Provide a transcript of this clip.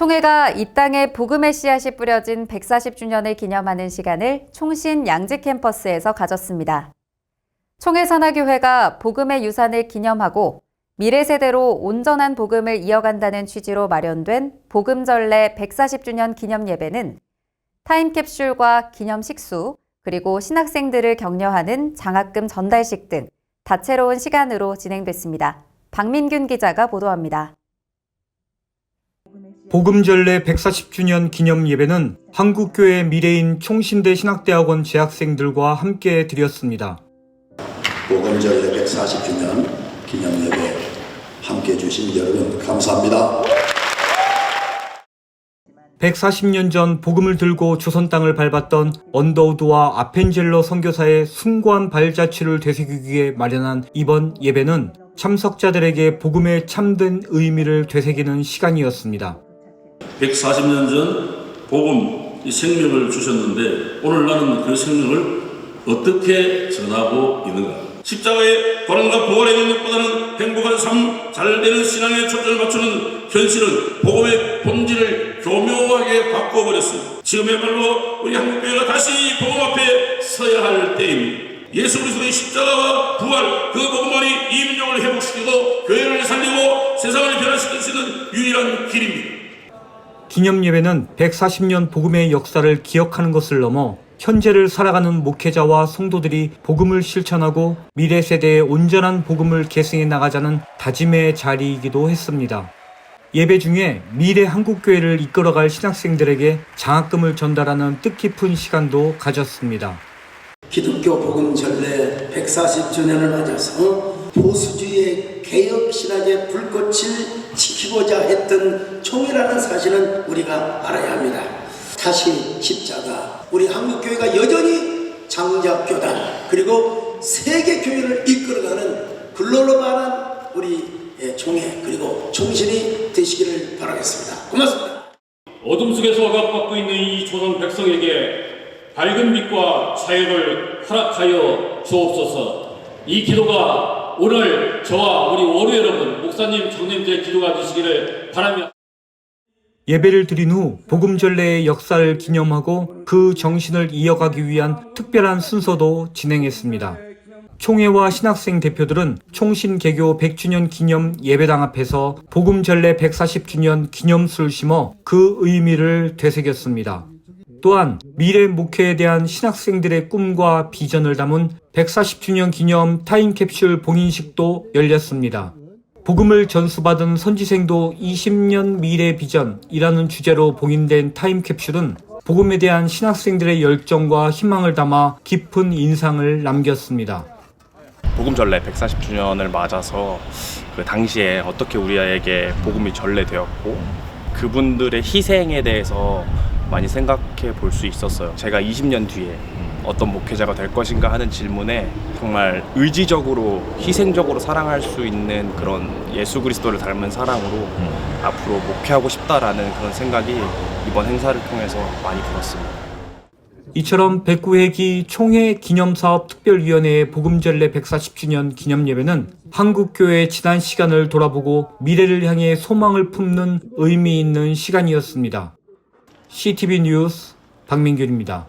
총회가 이 땅에 복음의 씨앗이 뿌려진 140주년을 기념하는 시간을 총신 양지 캠퍼스에서 가졌습니다. 총회 산하교회가 복음의 유산을 기념하고 미래 세대로 온전한 복음을 이어간다는 취지로 마련된 복음전례 140주년 기념 예배는 타임캡슐과 기념 식수, 그리고 신학생들을 격려하는 장학금 전달식 등 다채로운 시간으로 진행됐습니다. 박민균 기자가 보도합니다. 복음전례 140주년 기념 예배는 한국교회 미래인 총신대 신학대학원 재학생들과 함께 드렸습니다. 복음절례 140주년 기념 예배 함께 해주신 여러분 감사합니다. 140년 전 복음을 들고 조선 땅을 밟았던 언더우드와 아펜젤러 선교사의 숭고한 발자취를 되새기기 위해 마련한 이번 예배는 참석자들에게 복음의 참된 의미를 되새기는 시간이었습니다. 140년 전 복음 이 생명을 주셨는데 오늘 나는 그 생명을 어떻게 전하고 있는가? 십자가의 고난과 부활의 능력보다는 행복한 삶, 잘 되는 신앙에 초점을 맞추는 현실은 복음의 본질을 교묘하게 바꿔버렸습니다. 지금이야말로 우리 한국교회가 다시 복음 앞에 서야 할 때입니다. 예수 그리스도의 십자가와 부활, 그 복음만이 이 민족을 회복시키고 교회를 살리고 세상을 변화시킬 수 있는 유일한 길입니다. 기념 예배는 140년 복음의 역사를 기억하는 것을 넘어 현재를 살아가는 목회자와 성도들이 복음을 실천하고 미래 세대의 온전한 복음을 계승해 나가자는 다짐의 자리이기도 했습니다. 예배 중에 미래 한국교회를 이끌어갈 신학생들에게 장학금을 전달하는 뜻깊은 시간도 가졌습니다. 기독교 복음 전례 140주년을 맞아서 보수주의의 개혁 신학의 불꽃을 지키고자 했던 총이라는 사실은 우리가 알아야 합니다. 다시 십자가 우리 한국 교회가 여전히 장작 교단 그리고 세계 교회를 이끌어가는 글로벌한 우리 예, 총회 그리고 총신이 되시기를 바라겠습니다. 고맙습니다. 어둠 속에서 억압받고 있는 이 조선 백성에게 밝은 빛과 자유를 허락하여 주옵소서. 이 기도가 오늘 저와 우리 원우 여러분, 목사님, 장님들의 기도가 되시기를 바라며 예배를 드린 후 복음전례의 역사를 기념하고 그 정신을 이어가기 위한 특별한 순서도 진행했습니다. 총회와 신학생 대표들은 총신개교 100주년 기념 예배당 앞에서 복음전례 140주년 기념수를 심어 그 의미를 되새겼습니다. 또한 미래 목회에 대한 신학생들의 꿈과 비전을 담은 140주년 기념 타임캡슐 봉인식도 열렸습니다. 복음을 전수받은 선지생도 20년 미래 비전이라는 주제로 봉인된 타임캡슐은 복음에 대한 신학생들의 열정과 희망을 담아 깊은 인상을 남겼습니다. 복음 전례 140주년을 맞아서 그 당시에 어떻게 우리에게 복음이 전래되었고 그분들의 희생에 대해서 많이 생각해 볼 수 있었어요. 제가 20년 뒤에 어떤 목회자가 될 것인가 하는 질문에 정말 의지적으로 희생적으로 사랑할 수 있는 그런 예수 그리스도를 닮은 사랑으로 앞으로 목회하고 싶다라는 그런 생각이 이번 행사를 통해서 많이 들었습니다. 이처럼 109회기 총회 기념사업 특별위원회의 복음전례 140주년 기념예배는 한국교회의 지난 시간을 돌아보고 미래를 향해 소망을 품는 의미 있는 시간이었습니다. CTV 뉴스 박민균입니다.